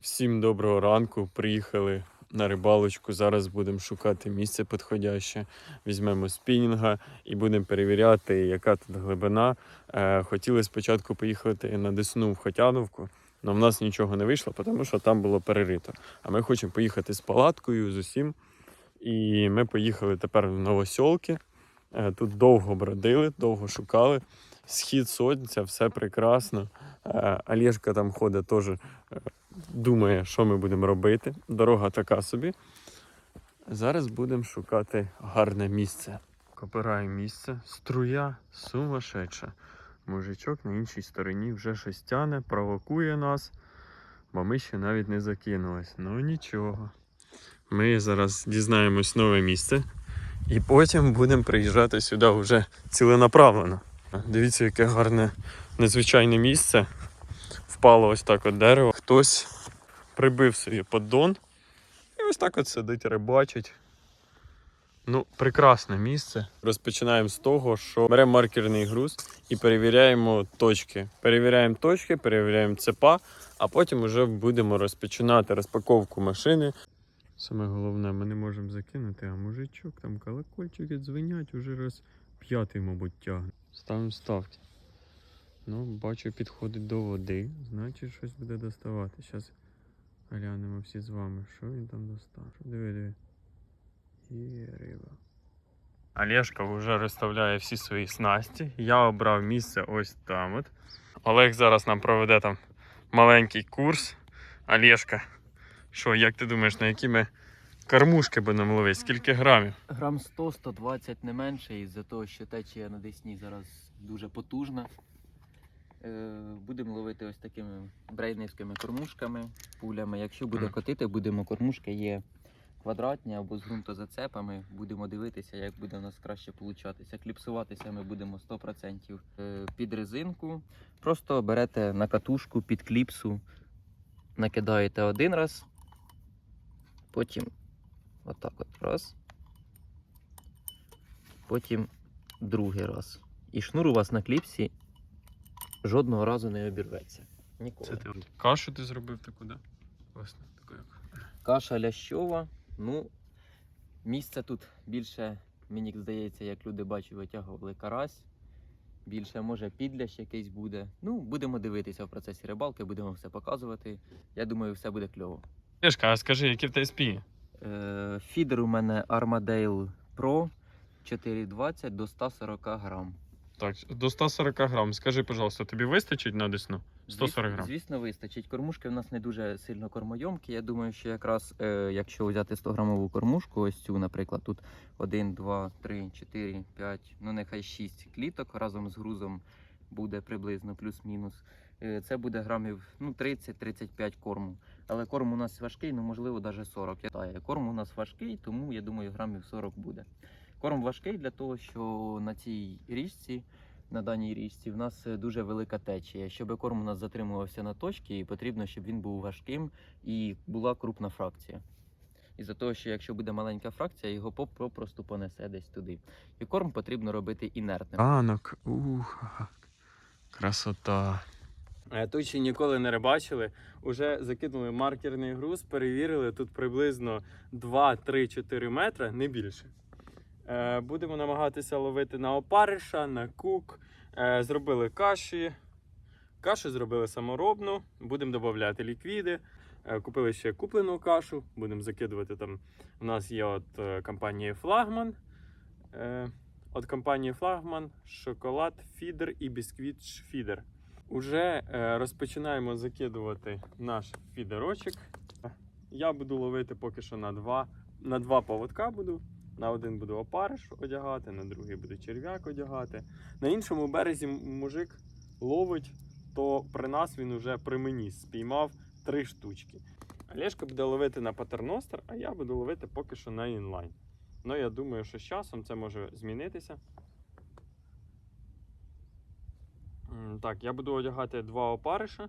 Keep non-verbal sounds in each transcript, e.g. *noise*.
Всім доброго ранку. Приїхали на рибалочку. Зараз будемо шукати місце підходяще. Візьмемо спінінга і будемо перевіряти, яка тут глибина. Е, хотіли спочатку поїхати на Десну в Хотяновку, але в нас нічого не вийшло, тому що там було перерито. А ми хочемо поїхати з палаткою, з усім. І ми поїхали тепер в Новосьолки. Е, Тут довго бродили, довго шукали. Схід сонця, все прекрасно. Е, Олєшка там ходить теж думає, що ми будемо робити. Дорога така собі. Зараз будемо шукати гарне місце. Копираємо місце. Струя сумасшедша. Мужичок на іншій стороні вже щось тяне, провокує нас, бо ми ще навіть не закинулись. Ну нічого. Ми зараз дізнаємось нове місце і потім будемо приїжджати сюди вже ціленаправлено. Дивіться, яке гарне незвичайне місце. Впало ось так от дерево. Хтось прибив собі поддон і ось так от сидить, рибачить. Ну, прекрасне місце. Розпочинаємо з того, що беремо маркерний груз і перевіряємо точки. Перевіряємо точки, перевіряємо цепа, а потім вже будемо розпочинати розпаковку машини. Саме головне, ми не можемо закинути, а мужичок там колокольчики дзвенять, уже раз п'ятий, мабуть, тягне. Ставимо ставки. Ну, бачу, підходить до води, значить щось буде доставати. Зараз глянемо всі з вами, що він там достав. Диви, диви. Є риба. Олешка вже розставляє всі свої снасті. Я обрав місце ось там. от. Олег зараз нам проведе там маленький курс. Олешка, що, як ти думаєш, на які ми кормушки будемо ловити? Скільки грамів? Грам 100-120 не менше, із-за того, що течія на Десні зараз дуже потужна. Е, Будемо ловити ось такими брейнівськими кормушками, пулями. Якщо буде котити, будемо кормушки є квадратні або з ґрунтозацепами. Будемо дивитися, як буде у нас краще получатися. Кліпсуватися ми будемо 100% е, під резинку. Просто берете на катушку під кліпсу, накидаєте один раз, потім отак от раз. Потім другий раз. І шнур у вас на кліпсі жодного разу не обірветься. Ніколи. Це ти кашу ти зробив таку, да? Власне, таку як. Каша лящова. Ну, місце тут більше, мені здається, як люди бачать, витягували карась. Більше, може, підлящ якийсь буде. Ну, будемо дивитися в процесі рибалки, будемо все показувати. Я думаю, все буде кльово. Олешка, а скажи, які в тебе спі? Е, фідер у мене Armadale Pro 420 до 140 грам. Так, до 140 грам. Скажи, пожалуйста, тобі вистачить на десну? 140 Звісно- грам. Звісно, вистачить. Кормушки в нас не дуже сильно кормойомкі. Я думаю, що якраз е, якщо взяти 100-грамову кормушку, ось цю, наприклад, тут 1, 2, 3, 4, 5, ну нехай 6 кліток разом з грузом буде приблизно плюс-мінус. Е, це буде грамів ну, 30-35 корму. Але корм у нас важкий, ну можливо, навіть 40. Я знаю, Корм у нас важкий, тому я думаю, грамів 40 буде. Корм важкий для того, що на цій річці на даній річці в нас е, дуже велика течія. Щоб корм у нас затримувався на точці, потрібно, щоб він був важким і була крупна фракція. І за того, що якщо буде маленька фракція, його поп попросту понесе десь туди. І корм потрібно робити інертним. Ранок. Ух, красота. Тут ще ніколи не рибачили. Уже закинули маркерний груз, перевірили тут приблизно 2-3-4 метри, не більше. Е, Будемо намагатися ловити на опариша, на кук. Е, Зробили каші. Кашу зробили саморобну, будемо додати ліквіди. Е, Купили ще куплену кашу, будемо закидувати там. У нас є от компанія Флагман. От компанії Флагман, шоколад фідер і бісквіт фідер. Уже розпочинаємо закидувати наш фідерочок. Я буду ловити поки що на два, на два поводка буду. На один буду опариш одягати, на другий буду черв'як одягати. На іншому березі мужик ловить, то при нас він уже при мені спіймав три штучки. Олешка буде ловити на патерностер, а я буду ловити поки що на інлайн. Ну, я думаю, що з часом це може змінитися. Так, я буду одягати два опариша.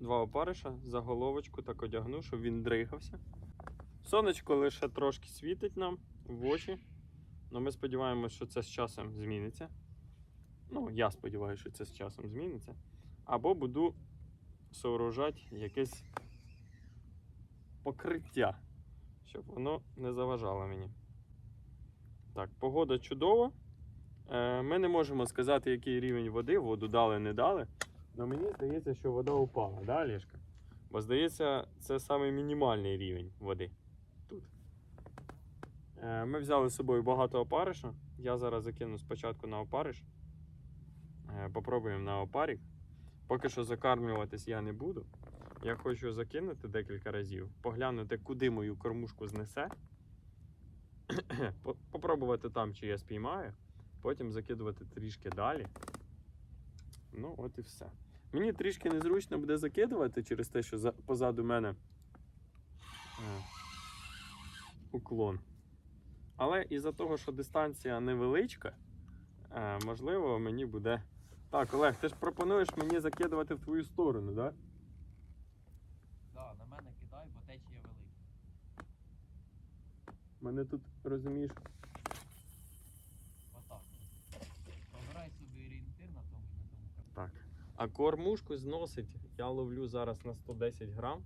Два опариша за головочку так одягну, щоб він дригався. Сонечко лише трошки світить нам в очі. але ми сподіваємося, що це з часом зміниться. Ну, я сподіваюся, що це з часом зміниться. Або буду сооружати якесь покриття, щоб воно не заважало мені. Так, погода чудова. Е, Ми не можемо сказати, який рівень води, воду дали, не дали. Але мені здається, що вода упала, да, Олешка? Бо здається, це саме мінімальний рівень води Ми взяли з собою багато опариша. Я зараз закину спочатку на опариш. Е, Попробуємо на опарік. Поки що закармлюватись я не буду. Я хочу закинути декілька разів, поглянути, куди мою кормушку знесе. Попробувати там, чи я спіймаю. Потім закидувати трішки далі. Ну, от і все. Мені трішки незручно буде закидувати через те, що позаду мене е, уклон. Але із-за того, що дистанція невеличка, е, можливо, мені буде. Так, Олег, ти ж пропонуєш мені закидувати в твою сторону, так? Да? Да, на мене кидай, бо течія велика. Мене тут розумієш. Отак. Обирай собі орієнтир на тому і на тому. Так. А кормушку зносить, я ловлю зараз на 110 грам.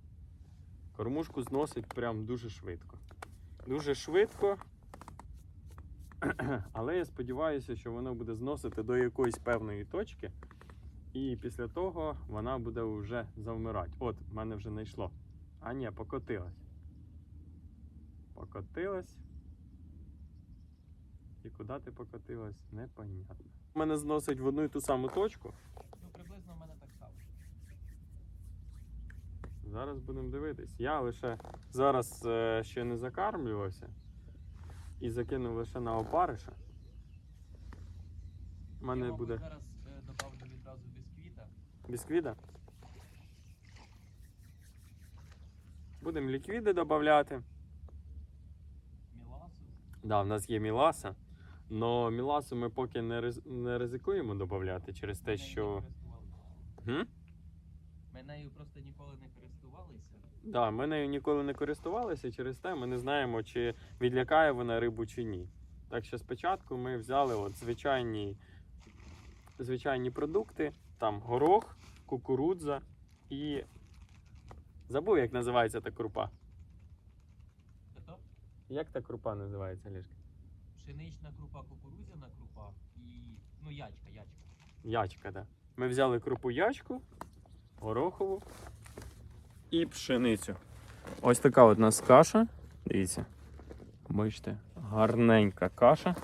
Кормушку зносить прям дуже швидко. Дуже швидко. *clears throat* Але я сподіваюся, що воно буде зносити до якоїсь певної точки. І після того вона буде вже завмирати. От, в мене вже не йшло. А ні, покотилась. Покотилась. І куди ти покотилась, непонятно. Мене зносить в одну і ту саму точку. Ну, приблизно в мене так само. Зараз будемо дивитись. Я лише зараз е, ще не закармлювався і закинув лише на опариша. У мене Я, буде зараз е, добавлю відразу бісквіта. бісквіда. Будемо ліквіди додати. Міласу. Да, в нас є міласа. Но міласу ми поки не, riz- не ризикуємо додати через те, Ми нею не що. Ми нею просто ніколи не користувалися. Да, ми нею ніколи не користувалися через те, ми не знаємо, чи відлякає вона рибу чи ні. Так що спочатку ми взяли от звичайні, звичайні продукти, там горох, кукурудза і. Забув, як називається та крупа. Тобто Як та крупа називається, Лішка? пшенична крупа, кукурудзяна крупа і. Ну, ячка, ячка. Ячка, да. Ми взяли крупу ячку, горохову і пшеницю. Ось така от у нас каша. Дивіться. Бачите, гарненька каша.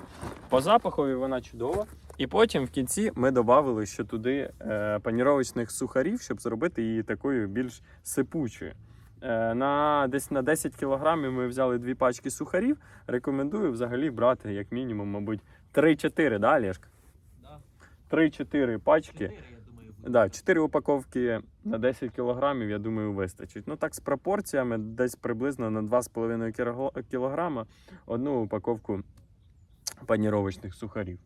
По запахові вона чудова. І потім в кінці ми додали ще туди е, паніровочних сухарів, щоб зробити її такою більш сипучою. Е, на, десь на 10 кілограмів ми взяли дві пачки сухарів. Рекомендую взагалі брати, як мінімум, мабуть, 3-4, да, Олешка? Да? 3-4 пачки. Чотири, я думаю, буде. Да, 4 упаковки на 10 кілограмів, я думаю, вистачить. Ну так, з пропорціями, десь приблизно на 2,5 кілограма одну упаковку паніровочних сухарів.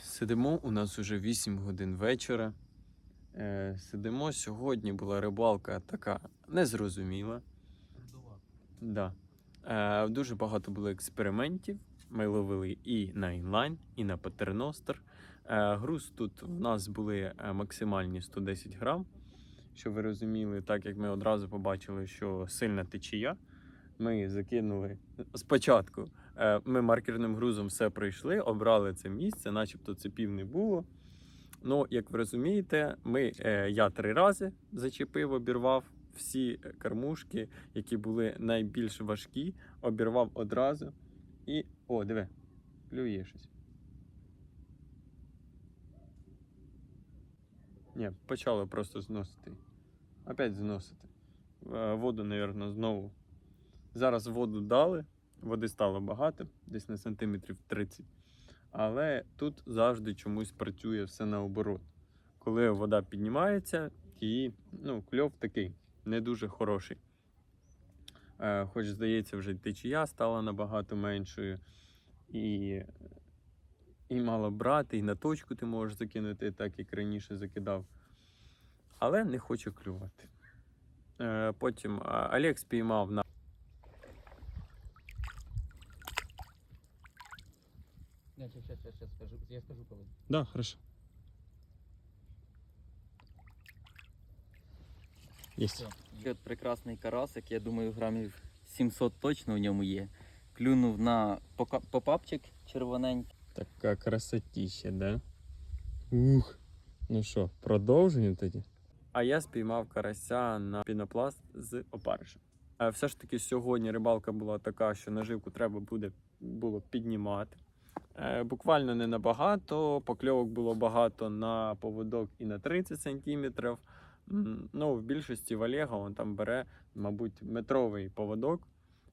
Сидимо, у нас уже 8 годин вечора. Е, сидимо. Сьогодні була рибалка така незрозуміла. Да. Е, дуже багато було експериментів. Ми ловили і на інлайн, і на патерностер. Е, груз тут в нас були е, максимальні 110 грам. Щоб ви розуміли, так як ми одразу побачили, що сильна течія. Ми закинули спочатку. е, Ми маркерним грузом все пройшли, обрали це місце, начебто цепів не було. Ну, як ви розумієте, ми, я три рази зачепив, обірвав всі кормушки, які були найбільш важкі, обірвав одразу. І. О, диви, клює щось. Ні, почало просто зносити. Опять зносити. Е, Воду, мабуть, знову. Зараз воду дали, води стало багато, десь на сантиметрів 30. Але тут завжди чомусь працює все наоборот. Коли вода піднімається, і ну, кльов такий не дуже хороший. Е, хоч, здається, вже течія стала набагато меншою. І, і мало брати, і на точку ти можеш закинути, так як раніше закидав. Але не хочу клювати. Е, потім Олег спіймав на. Не, сейчас, сейчас, сейчас, скажу. Я скажу коли. Да, хорошо. Єсть. Все. І от прекрасний карасик, я думаю, грамів 700 точно в ньому є. Клюнув на попапчик червоненький. Така красотіща, да? Ух. Ну що, продовжуємо тоді? А я спіймав карася на пінопласт з опаришем. Все ж таки сьогодні рибалка була така, що наживку треба буде було піднімати. Е, Буквально не набагато, покльовок було багато на поводок і на 30 сантиметрів. Ну, в більшості в Олега він там бере, мабуть, метровий поводок,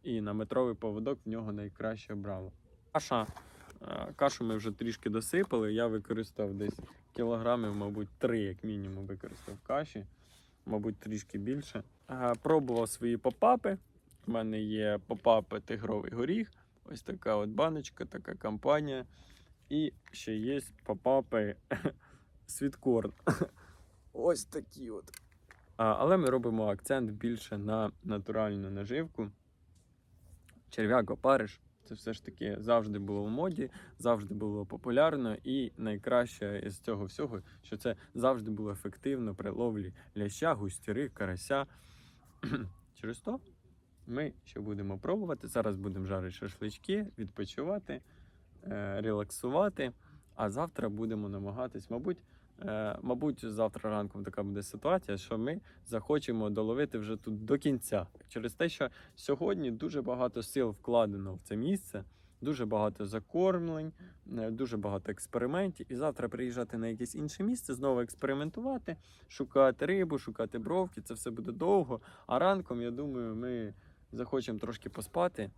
і на метровий поводок в нього найкраще брало. Каша. Е, Кашу ми вже трішки досипали. Я використав десь кілограмів, мабуть, 3 як мінімум використав каші, мабуть, трішки більше. Е, Пробував свої попапи. У мене є попапи тигровий горіх. Ось така от баночка, така кампанія. І ще є попапи *laughs* світкорн. *laughs* Ось такі от. Але ми робимо акцент більше на натуральну наживку. Черв'як опариш. Це все ж таки завжди було в моді, завжди було популярно, і найкраще із цього всього, що це завжди було ефективно при ловлі ляща, густіри, карася. *clears throat* Через то ми ще будемо пробувати. Зараз будемо жарити шашлички, відпочивати, е, релаксувати. А завтра будемо намагатись, мабуть, мабуть, завтра ранком така буде ситуація, що ми захочемо доловити вже тут до кінця. Через те, що сьогодні дуже багато сил вкладено в це місце, дуже багато закормлень, е, дуже багато експериментів. І завтра приїжджати на якесь інше місце, знову експериментувати, шукати рибу, шукати бровки. Це все буде довго. А ранком, я думаю, ми захочемо трошки поспати.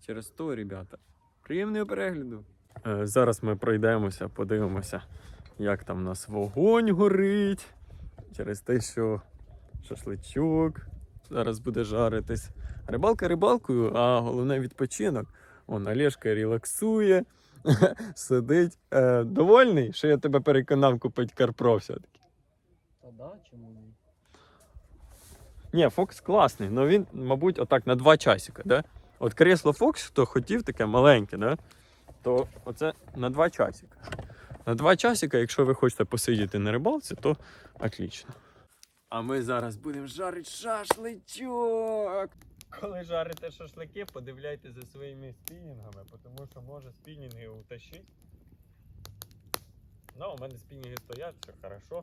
Через то, ребята, приємного перегляду. Е, Зараз ми пройдемося, подивимося, як там у нас вогонь горить. Через те, що шашличок зараз буде жаритись. Рибалка рибалкою, а головне відпочинок. Он Олешка релаксує, *laughs* сидить. Е, довольний, що я тебе переконав купити Карпро все-таки. Та да, чому ні? Ні, Фокс класний, але він, мабуть, отак на два часика. Да? От кресло Фокс, хто хотів таке маленьке, да? то оце на два часика. На два часика, якщо ви хочете посидіти на рибалці, то отлично. А ми зараз будемо жарити шашличок. Коли жарите шашлики, подивляйте за своїми спінінгами, тому що може спінінги утащити. Ну, у мене спінінги стоять, все хорошо.